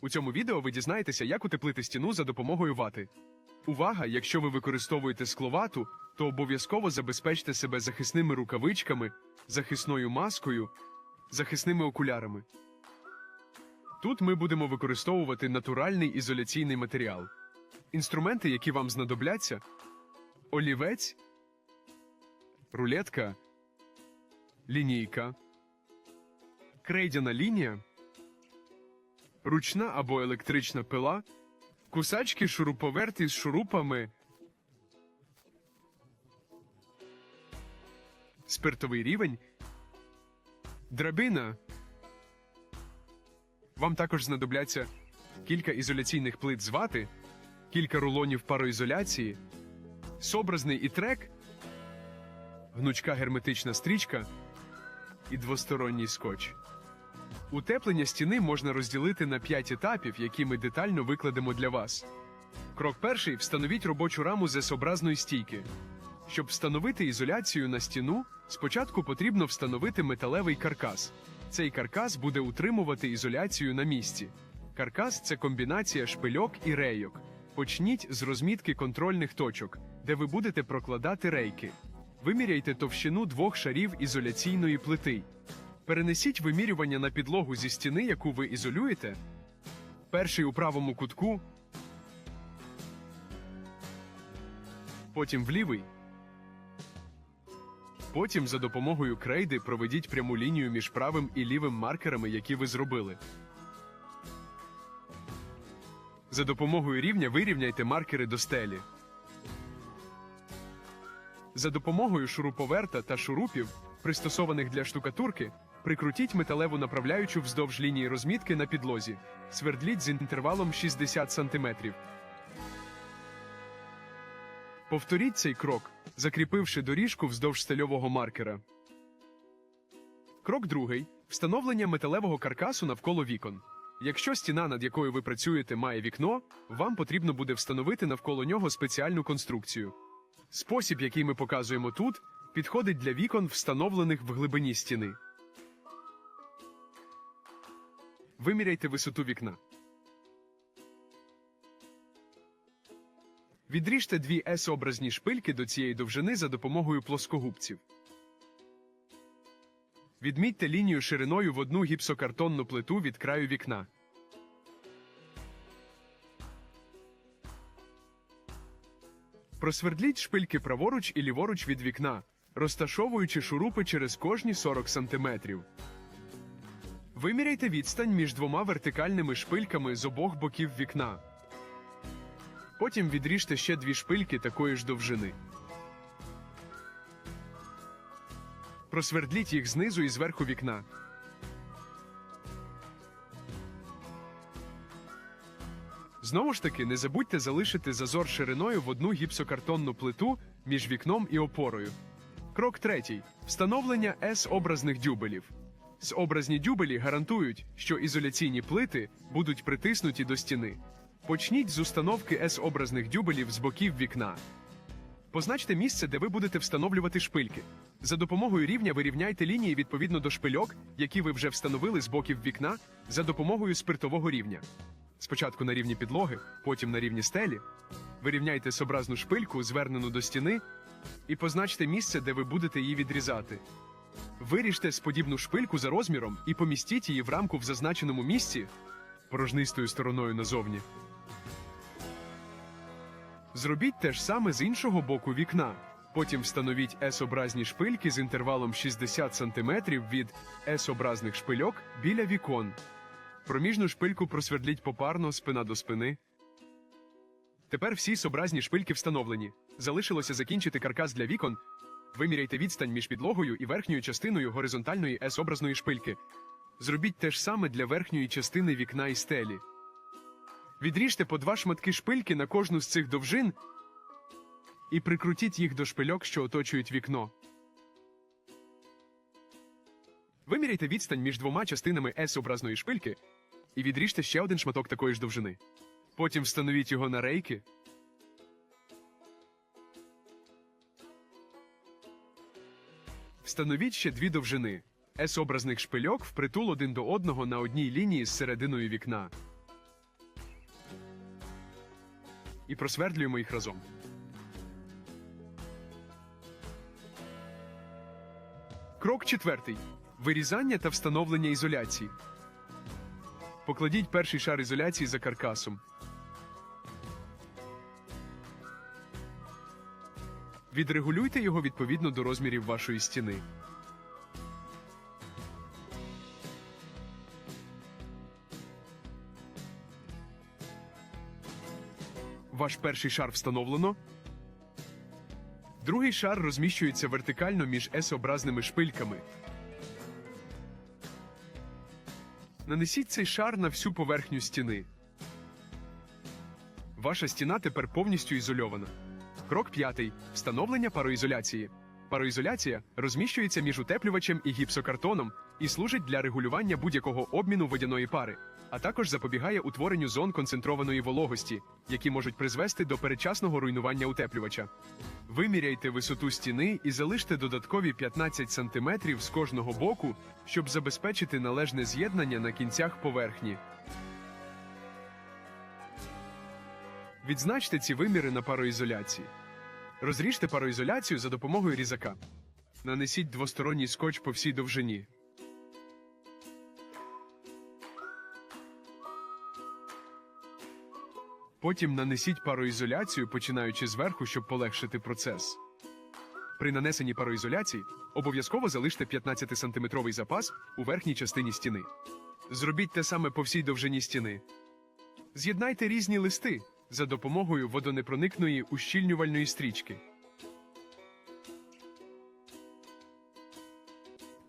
У цьому відео ви дізнаєтеся, як утеплити стіну за допомогою вати. Увага! Якщо ви використовуєте скловату, то обов'язково забезпечте себе захисними рукавичками, захисною маскою, захисними окулярами. Тут ми будемо використовувати натуральний ізоляційний матеріал. Інструменти, які вам знадобляться: олівець, рулетка, лінійка, крейдяна лінія, ручна або електрична пила, кусачки шуруповерти з шурупами, спиртовий рівень, драбина. Вам також знадобляться кілька ізоляційних плит з вати, кілька рулонів пароізоляції, собразний і трек, гнучка герметична стрічка і двосторонній скотч. Утеплення стіни можна розділити на 5 етапів, які ми детально викладемо для вас. Крок перший встановіть робочу раму з S-образної стійки. Щоб встановити ізоляцію на стіну, спочатку потрібно встановити металевий каркас. Цей каркас буде утримувати ізоляцію на місці. Каркас це комбінація шпильок і рейок. Почніть з розмітки контрольних точок, де ви будете прокладати рейки. Виміряйте товщину двох шарів ізоляційної плити. Перенесіть вимірювання на підлогу зі стіни, яку ви ізолюєте. Перший у правому кутку, потім в лівий. Потім за допомогою крейди проведіть пряму лінію між правим і лівим маркерами, які ви зробили. За допомогою рівня вирівняйте маркери до стелі. За допомогою шуруповерта та шурупів, пристосованих для штукатурки, прикрутіть металеву направляючу вздовж лінії розмітки на підлозі. Свердліть з інтервалом 60 см. Повторіть цей крок, закріпивши доріжку вздовж стильового маркера. Крок другий встановлення металевого каркасу навколо вікон. Якщо стіна, над якою ви працюєте, має вікно, вам потрібно буде встановити навколо нього спеціальну конструкцію. Спосіб, який ми показуємо тут, підходить для вікон, встановлених в глибині стіни. Виміряйте висоту вікна. Відріжте дві S-образні шпильки до цієї довжини за допомогою плоскогубців. Відмітьте лінію шириною в одну гіпсокартонну плиту від краю вікна. Просвердліть шпильки праворуч і ліворуч від вікна, розташовуючи шурупи через кожні 40 см. Виміряйте відстань між двома вертикальними шпильками з обох боків вікна. Потім відріжте ще дві шпильки такої ж довжини. Просвердліть їх знизу і зверху вікна. Знову ж таки, не забудьте залишити зазор шириною в одну гіпсокартонну плиту між вікном і опорою. Крок третій. Встановлення С-образних дюбелів. С-образні дюбелі гарантують, що ізоляційні плити будуть притиснуті до стіни. Почніть з установки С-образних дюбелів з боків вікна. Позначте місце, де ви будете встановлювати шпильки. За допомогою рівня вирівняйте лінії відповідно до шпильок, які ви вже встановили з боків вікна, за допомогою спиртового рівня. Спочатку на рівні підлоги, потім на рівні стелі. Вирівняйте собразну шпильку, звернену до стіни, і позначте місце, де ви будете її відрізати. Виріжте сподібну шпильку за розміром і помістіть її в рамку в зазначеному місці порожнистою стороною назовні. Зробіть те ж саме з іншого боку вікна. Потім встановіть S-образні шпильки з інтервалом 60 см від S-образних шпильок біля вікон. Проміжну шпильку просвердліть попарно спина до спини. Тепер всі собразні шпильки встановлені. Залишилося закінчити каркас для вікон. Виміряйте відстань між підлогою і верхньою частиною горизонтальної S-образної шпильки. Зробіть те ж саме для верхньої частини вікна і стелі. Відріжте по два шматки шпильки на кожну з цих довжин і прикрутіть їх до шпильок, що оточують вікно. Виміряйте відстань між двома частинами S-образної шпильки і відріжте ще один шматок такої ж довжини. Потім встановіть його на рейки. Становіть ще дві довжини. С-образних шпильок впритул один до одного на одній лінії з серединою вікна. І просвердлюємо їх разом. Крок четвертий. Вирізання та встановлення ізоляції. Покладіть перший шар ізоляції за каркасом. Відрегулюйте його відповідно до розмірів вашої стіни. Ваш перший шар встановлено. Другий шар розміщується вертикально між S-образними шпильками. Нанесіть цей шар на всю поверхню стіни. Ваша стіна тепер повністю ізольована. Крок п'ятий. Встановлення пароізоляції. Пароізоляція розміщується між утеплювачем і гіпсокартоном і служить для регулювання будь-якого обміну водяної пари, а також запобігає утворенню зон концентрованої вологості, які можуть призвести до передчасного руйнування утеплювача. Виміряйте висоту стіни і залиште додаткові 15 см з кожного боку, щоб забезпечити належне з'єднання на кінцях поверхні. Відзначте ці виміри на пароізоляції. Розріжте пароізоляцію за допомогою різака. Нанесіть двосторонній скотч по всій довжині. Потім нанесіть пароізоляцію, починаючи зверху, щоб полегшити процес. При нанесенні пароізоляції обов'язково залиште 15-сантиметровий запас у верхній частині стіни. Зробіть те саме по всій довжині стіни. З'єднайте різні листи за допомогою водонепроникної ущільнювальної стрічки.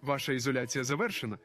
Ваша ізоляція завершена,